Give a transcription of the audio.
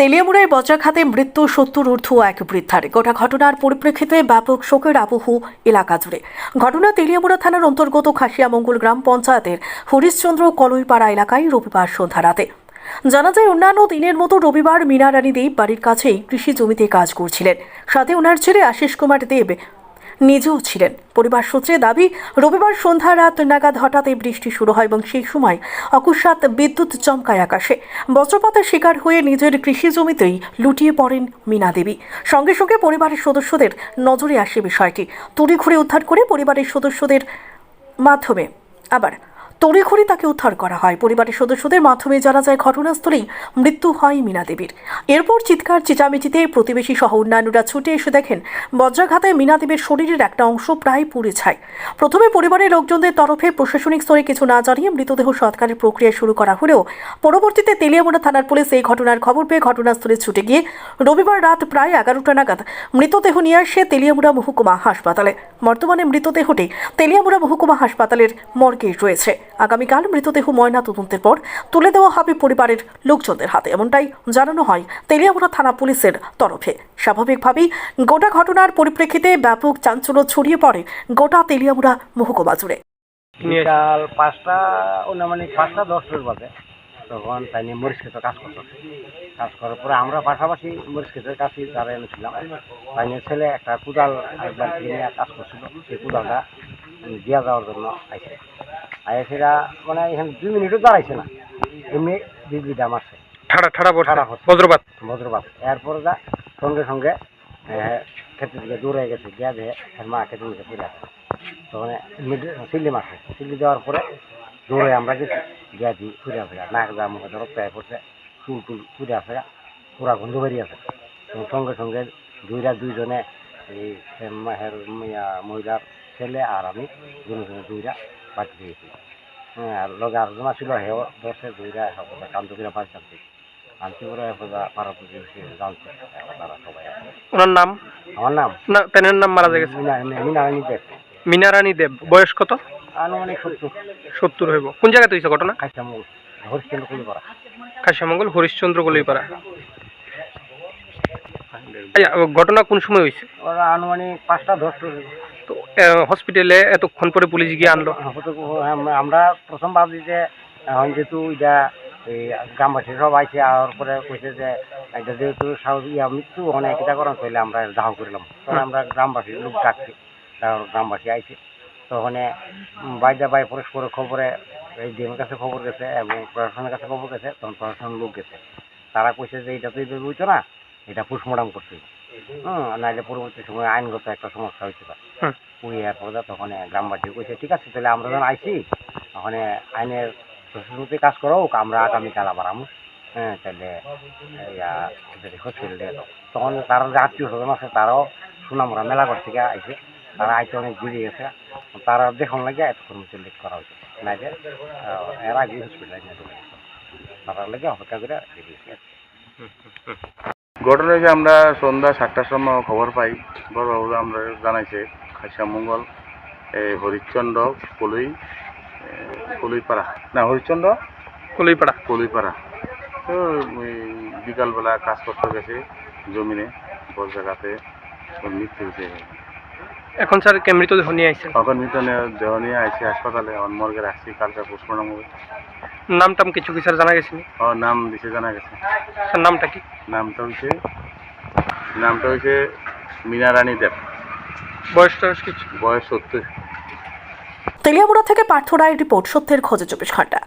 তেলিয়ামুড়ায় বজ্রাঘাতে মৃত্যু সত্তর ঊর্ধ্ব এক বৃদ্ধার। গোটা ঘটনার পরিপ্রেক্ষিতে ব্যাপক শোকের আবহ এলাকা জুড়ে। ঘটনা তেলিয়ামুড়া থানার অন্তর্গত খাসিয়ামঙ্গল গ্রাম পঞ্চায়েতের হরিশচন্দ্র কলইপাড়া এলাকায় রবিবার সন্ধ্যা রাতে। জানা যায়, অন্যান্য দিনের মতো রবিবার মীনা দেব বাড়ির কাছেই কৃষি জমিতে কাজ করছিলেন। সাথে ওনার ছেলে আশিস কুমার দেব নিজেও ছিলেন। পরিবার সূত্রে দাবি, রবিবার সন্ধ্যা রাত নাগাদ হঠাৎ এই বৃষ্টি শুরু হয় এবং সেই সময় অকস্মাৎ বিদ্যুৎ চমকায় আকাশে। বজ্রপাতের শিকার হয়ে নিজের কৃষি জমিতেই লুটিয়ে পড়েন মীনা দেবী। সঙ্গে সঙ্গে পরিবারের সদস্যদের নজরে আসে বিষয়টি। তুড়ি ঘুরে উদ্ধার করে পরিবারের সদস্যদের মাধ্যমে। আবার তড়িঘড়ি তাকে উদ্ধার করা হয়। পরিবারের সদস্যদের মাধ্যমে জানা যায়, ঘটনাস্থলেই মৃত্যু হয় মীনা দেবীর। এরপর চিৎকার, চেঁচামেচিতে প্রতিবেশী সহ অন্যান্যরা ছুটে এসে দেখেন, বজ্রাঘাতে মীনা দেবীর শরীরের একটা অংশ প্রায় পুড়ে ছায়। প্রথমে পরিবারের লোকজনদের তরফে প্রশাসনিক স্তরে কিছু না জানিয়ে মৃতদেহ সৎকারের প্রক্রিয়া শুরু করা হলেও পরবর্তীতে তেলিয়ামুড়া থানার পুলিশ এই ঘটনার খবর পেয়ে ঘটনাস্থলে ছুটে গিয়ে রবিবার রাত প্রায় এগারোটা নাগাদ মৃতদেহ নিয়ে আসে তেলিয়ামুড়া মহকুমা হাসপাতালে। বর্তমানে মৃতদেহটি তেলিয়ামুড়া মহকুমা হাসপাতালের মর্গে রয়েছে। আগামীকাল মৃতদেহ ময়না তদন্তের পর তুলে দেওয়া হবে পরিবারের লোকজনদের হাতে। এমনটাই জানানো হয় তেলিয়ামুড়া থানা পুলিশের তরফে। স্বাভাবিকভাবেই গোটা ঘটনার পরিপ্রেক্ষিতে ব্যাপক চাঞ্চল্য ছড়িয়ে পড়ে গোটা তেলিয়ামুড়া মহকুমা জুড়ে। বিকাল পাঁচটা মানে পাঁচটা দশটার বাজে। তখন তাই নিয়ে মরিচ ক্ষেতে কাজ করতো কাজ করার পরে আমরা পাশাপাশি মরিচ ক্ষেতের কাছে তারা এনেছিলাম তাই নিয়ে ছেলে একটা কোদাল একবার নিয়ে কাজ করছিল। সেই কোদালটা দিয়া যাওয়ার জন্য আইসে আইসেরা মানে এখানে দুই মিনিটও দাঁড়াইছে না। এমনি বিজলিটা মারছে ঠাড়া ঠাড়া। বজ্রপাত। বজ্রপাত। এরপরে যা সঙ্গে সঙ্গে ক্ষেতের দিকে দৌড়ে গেছে গিয়া দিয়ে মা ক্ষেতের দিকে ফিরে আসে। তখন সিল্লি মারছে সিল্লি দেওয়ার পরে দৌড়ে আমরা গেছি গিয়া দিই ফিরে আসে। নাক যা মুখে ধরো প্রায় পড়ছে চুল টুল ফিরে আসে পুরা গন্ধ বেরিয়ে আসে। এবং সঙ্গে সঙ্গে দুইরা দুইজনে এই মাহের মহিলার ছেলে আর আমি দুজনে দুইরা বাড়ি দিয়েছি হ্যাঁ আর লগে আলোচনা ছিল হেও দশে দুইরা কান্ত করে করে পাড়া প্রতিবেশী জানছে তারা সবাই ওনার নাম? আমার নাম? না তেনের নাম মারা গেছে। মিনা মিনা দেব। মিনারানী দেব বয়স কত? আনুমানিক সত্তর। সত্তর হইব। কোন জায়গাতে হয়েছে ঘটনা? খাইতামুল হরিশ্চন্দ্র কুলি করা কাশিয়ামঙ্গল হরিশ্চন্দ্র গলিপাড়া আচ্ছা, ঘটনা কোন সময় হয়েছে ওরা আনুমানিক পাঁচটা দশ তো আহ, হসপিটালে এতক্ষণ পরে পুলিশ গিয়ে আনলো? আমরা প্রথম ভাবছি যে, এখন যেহেতু এটা এই গ্রামবাসী সব আইছে, আর পরে কইছে যে, এটা যেহেতু ইয়া মৃত্যু, অনেক এটা করার তাহলে আমরা দাহ করলাম। তখন আমরা গ্রামবাসী লোক ডাকছি গ্রামবাসী আইছে। তখন বাইদা বাই পরস্পরের খবরে, এই ডিএমের কাছে খবর গেছে, এবং প্রশাসনের কাছে খবর গেছে, তখন প্রশাসনের লোক গেছে। তারা কইছে যে, এটা তো এইভাবে হইতো না, এটা পোস্টমর্টম করছে। হুম নাহলে পরবর্তী সময় আইনগত একটা সমস্যা হইতে পারে হুম। আর পরে তখন গ্রামবাসী কইছে ঠিক আছে তাহলে আমরা যখন আইছি ওখানে আইনের প্রশাসনতে কাজ করো আমরা আগামীকাল আবার আমু। হ্যাঁ তাহলে হসপিটালে তখন তারা যে আত্মীয় স্বজন আছে তারাও সুনামরা মেলাঘর থেকে আইছে। তারা আইতে অনেক ঘুরে গেছে তারা দেখুন লাগে এতক্ষণ লেট করা হয়েছে। না যে এর আগে হসপিটালে নিয়ে চলে গেছে। তারা লেগে অপেক্ষা করে ঘটনা হয়েছে আমরা সন্ধ্যা সাতটার সময় খবর পাই বড়বাবু আমরা জানাইছে খাসিয়া মঙ্গল এই হরিশ্চন্দ্র কলই কলইপাড়া না হরিশ্চন্দ্র গলিপাড়া কলইপাড়া তো ওই বিকালবেলা কাজ করতে গেছে জমিনে বড় জায়গাতে মৃত্যু হয়েছে এখন স্যার কে মৃতদেহ নিয়ে আইছেন? তখন মৃত্যু নিয়ে- দেহ নিয়ে আইসি হাসপাতালে আমার মর্গে রাখছি কালকে পোস্টমর্টম হবে নাম টাম কিছু কি স্যার জানা গেছে ওর নাম দিছে জানা গেছে। স্যার নামটা কি? নামটা হয়েছে নামটা হয়েছে মীনা রানী দেব। বয়স টয়স কিছু? বয়স সত্তর। তেলিয়ামুড়া থেকে পার্থ রায়ের রিপোর্ট সত্যের খোঁজে চব্বিশ ঘণ্টা।